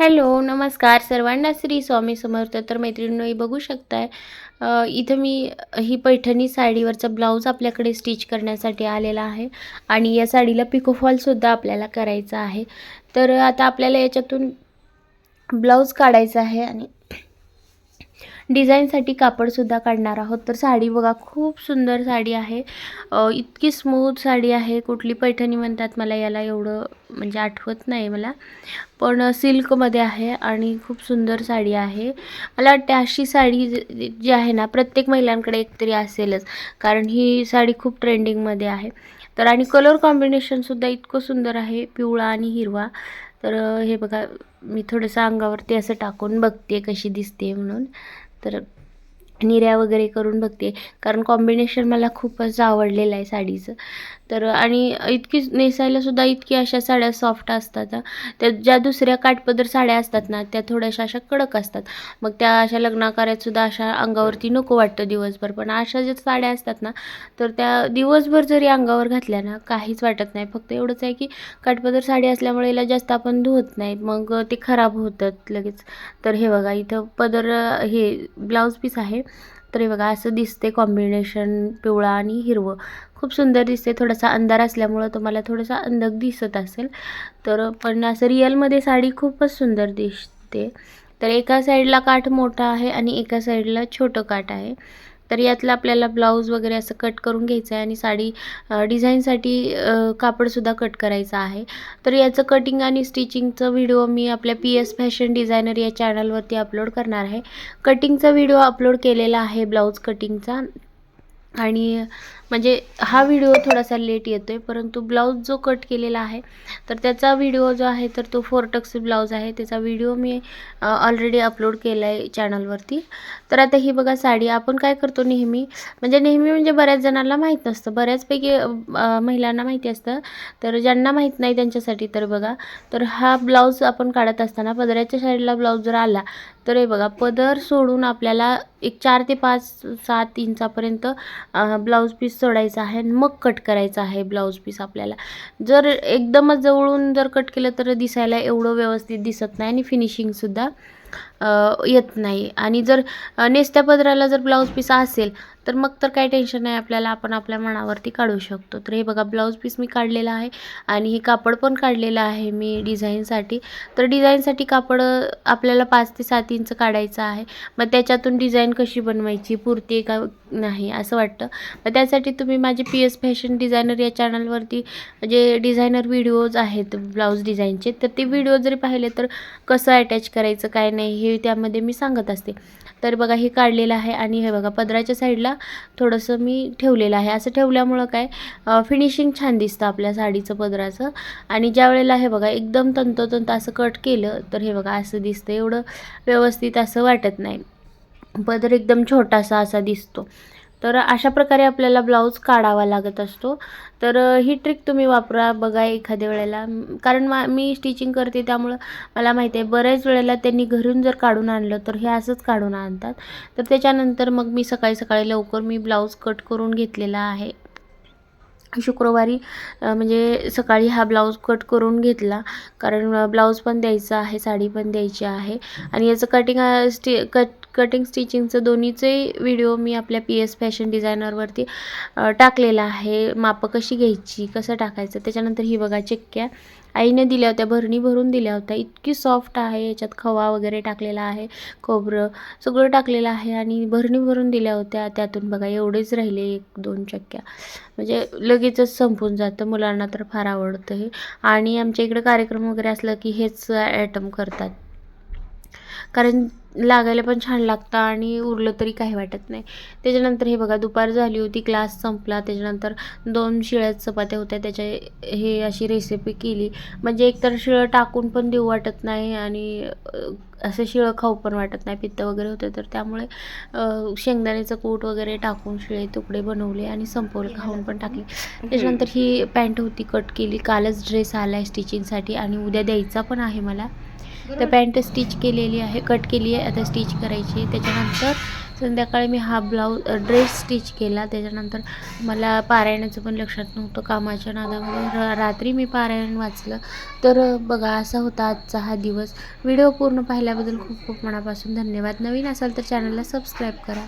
Hello नमस्कार. सर्वांना श्री स्वामी समर्थ तर मैत्रिणींनो बघू शकताय इथं मी ही पैठणी साडीवरचा ब्लाऊज आपल्याकडे स्टिच करण्यासाठी आलेला आहे आणि या साडीला पिकोफॉलसुद्धा आपल्याला करायचा आहे. तर आता आपल्याला याच्यातून ब्लाऊज काढायचा आहे आणि डिझाईनसाठी कापडसुद्धा काढणार आहोत. तर साडी बघा खूप सुंदर साडी आहे. इतकी स्मूथ साडी आहे. कुठली पैठणी म्हणतात मला याला एवढं म्हणजे आठवत नाही मला. पण सिल्कमध्ये आहे आणि खूप सुंदर साडी आहे. मला वाटते अशी साडी जी जी आहे ना प्रत्येक महिलांकडे एकतरी असेलच. कारण ही साडी खूप ट्रेंडिंगमध्ये आहे. तर आणि कलर कॉम्बिनेशनसुद्धा इतकं सुंदर आहे पिवळा आणि हिरवा. तर हे बघा मी थोडंसं अंगावरती असं टाकून बघते कशी दिसते म्हणून. तर निर्या वगैरे करून बघते. कारण कॉम्बिनेशन मला खूपच आवडलेलं आहे साडीचं. तर आणि इतकी नेसायला सुद्धा इतकी अशा साड्या सॉफ्ट असतात. त्या ज्या दुसऱ्या काठपदर साड्या असतात ना त्या थोड्याशा अशा कडक असतात. मग त्या अशा लग्नाकार्यात सुद्धा अशा अंगावरती नको वाटतं दिवसभर. पण अशा ज्या साड्या असतात ना तर त्या दिवसभर जरी अंगावर घातल्या ना काहीच वाटत नाही. फक्त एवढंच आहे की काठपदर साडी असल्यामुळे याला जास्त आपण धुवत नाही. मग ते खराब होतात लगेच. तर हे बघा इथं पदर हे ब्लाऊज पीस आहे. तर हे बघा असं दिसते कॉम्बिनेशन पिवळा आणि हिरवं. खूप सुंदर दिसते थोडासा अंधार असल्यामुळं तुम्हाला थोडासा अंधक दिसत असेल. तर पण असं रिअलमध्ये साडी खूपच सुंदर दिसते. तर एका साईडला काठ मोठा आहे आणि एका साईडला छोटं काठ आहे. तर यातलं आपल्याला ब्लाऊज वगैरे असं कट करून घ्यायचं आहे आणि साडी डिझाईनसाठी कापडसुद्धा कट करायचं आहे. तर याचं कटिंग आणि स्टिचिंगचं व्हिडिओ मी आपल्या पी एस फॅशन डिझायनर या चॅनलवरती अपलोड करणार आहे. कटिंगचा व्हिडिओ अपलोड केलेला आहे ब्लाऊज कटिंगचा. आणि म्हणजे हा व्हिडिओ थोडासा लेट येतो आहे परंतु ब्लाऊज जो कट केलेला आहे तर त्याचा व्हिडिओ जो आहे तर तो फोर टक्स ब्लाऊज आहे. त्याचा व्हिडिओ मी ऑलरेडी अपलोड केला आहे चॅनलवरती तर आता ही बघा साडी आपण काय करतो नेहमी? म्हणजे नेहमी म्हणजे बऱ्याच जणांना माहीत नसतं. बऱ्याचपैकी महिलांना माहिती असतं. तर ज्यांना माहीत नाही त्यांच्यासाठी तर बघा. तर हा ब्लाऊज आपण काढत असताना पदराच्या साईडला ब्लाऊज जर आला तर हे बघा पदर सोडून आपल्याला एक चार ते पाच सात इंचापर्यंत ब्लाऊज पीस सोडायचा आहे आणि मग कट करायचा आहे ब्लाऊज पीस आपल्याला. जर एकदमच जवळून जर कट केलं तर दिसायला एवढं व्यवस्थित दिसत नाही आणि फिनिशिंगसुद्धा येत नाही. आणि जर नेस्त्या नेसत्या पदराला जर ब्लाऊज पीस असेल तर मग तर काही टेन्शन नाही आपल्याला आपण आपल्या मनावरती काढू शकतो. तर हे बघा ब्लाऊज पीस मी काढलेला आहे आणि हे कापड पण काढलेलं आहे मी डिझाईनसाठी तर डिझाईनसाठी कापड आपल्याला पाच ते सात इंच काढायचं आहे. मग त्याच्यातून डिझाईन कशी बनवायची? पुरते का नाही असं वाटतं. मग त्यासाठी तुम्ही माझे पी एस फॅशन डिझायनर या चॅनलवरती जे डिझायनर व्हिडिओज आहेत ब्लाऊज डिझाईनचे तर ते व्हिडिओ जरी पाहिले तर कसं अटॅच करायचं काय नाही हे त्यामध्ये मी सांगत असते. तर बघा हे काढलेलं आहे आणि हे बघा पदराच्या साईडला थोडंसं मी ठेवलेलं आहे. असं ठेवल्यामुळं काय फिनिशिंग छान दिसतं आपल्या साडीचं पदराचं. आणि ज्या वेळेला हे बघा एकदम तंतोतंत असं कट केलं तर हे बघा असं दिसतं. एवढं व्यवस्थित असं वाटत नाही. पदर एकदम छोटासा असा दिसतो. तर अशा प्रकारे आपल्याला ब्लाऊज काढावा लागत असतो. तर ही ट्रिक तुम्ही वापरा बघा एखाद्या वेळेला. कारण मा मी स्टिचिंग करते त्यामुळं मला माहिती आहे बऱ्याच वेळेला त्यांनी घरून जर काढून आणलं तर हे असंच काढून आणतात. तर त्याच्यानंतर मग मी सकाळी सकाळी लवकर मी ब्लाऊज कट करून घेतलेला आहे. शुक्रवारी म्हणजे सकाळी हा ब्लाऊज कट करून घेतला. कारण ब्लाऊज पण द्यायचा आहे साडी पण द्यायची आहे. आणि याचं कटिंग स्टि कट कटिंग स्टिचिंगचं दोन्हीचे व्हिडिओ मी आपल्या पी एस फॅशन डिझायनरवरती टाकलेला आहे. मापं कशी घ्यायची कसं टाकायचं त्याच्यानंतर ही बघा चक्क्या आईने दिल्या होत्या भरणी भरून दिल्या होत्या. इतकी सॉफ्ट आहे याच्यात खवा वगैरे टाकलेला आहे खोबरं सगळं टाकलेलं आहे आणि भरणी भरून दिल्या होत्या. त्यातून बघा एवढेच राहिले एक दोन चक्क्या म्हणजे लगेचच संपून जातं मुलांना तर फार आवडतं हे. आणि आमच्या इकडे कार्यक्रम वगैरे असलं की हेच ॲटम करतात. कारण लागायला पण छान लागतं आणि उरलं तरी काही वाटत नाही. त्याच्यानंतर हे बघा दुपार झाली होती क्लास संपला. त्याच्यानंतर दोन शिळ्या चपात्या होत्या. त्याच्या हे अशी रेसिपी केली. म्हणजे एकतर शिळं टाकून पण देऊ वाटत नाही आणि असं शिळं खाऊ पण वाटत नाही. पित्त वगैरे होतं तर त्यामुळे शेंगदाण्याचं कूट वगैरे टाकून शिळे तुकडे बनवले आणि संपवले. खाऊन पण टाकले. त्याच्यानंतर ही पॅन्ट होती कट केली. कालच ड्रेस आला आहे स्टिचिंगसाठी आणि उद्या द्यायचा पण आहे मला. तर पॅन्ट स्टिच केलेली आहे कट केली आहे आता स्टिच करायची आहे. त्याच्यानंतर संध्याकाळी मी हा ब्लाऊज ड्रेस स्टिच केला. त्याच्यानंतर मला पारायणाचं पण लक्षात नव्हतं कामाच्या नादामध्ये. रात्री मी पारायण वाचलं. तर बघा असा होता आजचा हा दिवस. व्हिडिओ पूर्ण पाहिल्याबद्दल खूप खूप मनापासून धन्यवाद. नवीन असाल तर चॅनलला सबस्क्राईब करा.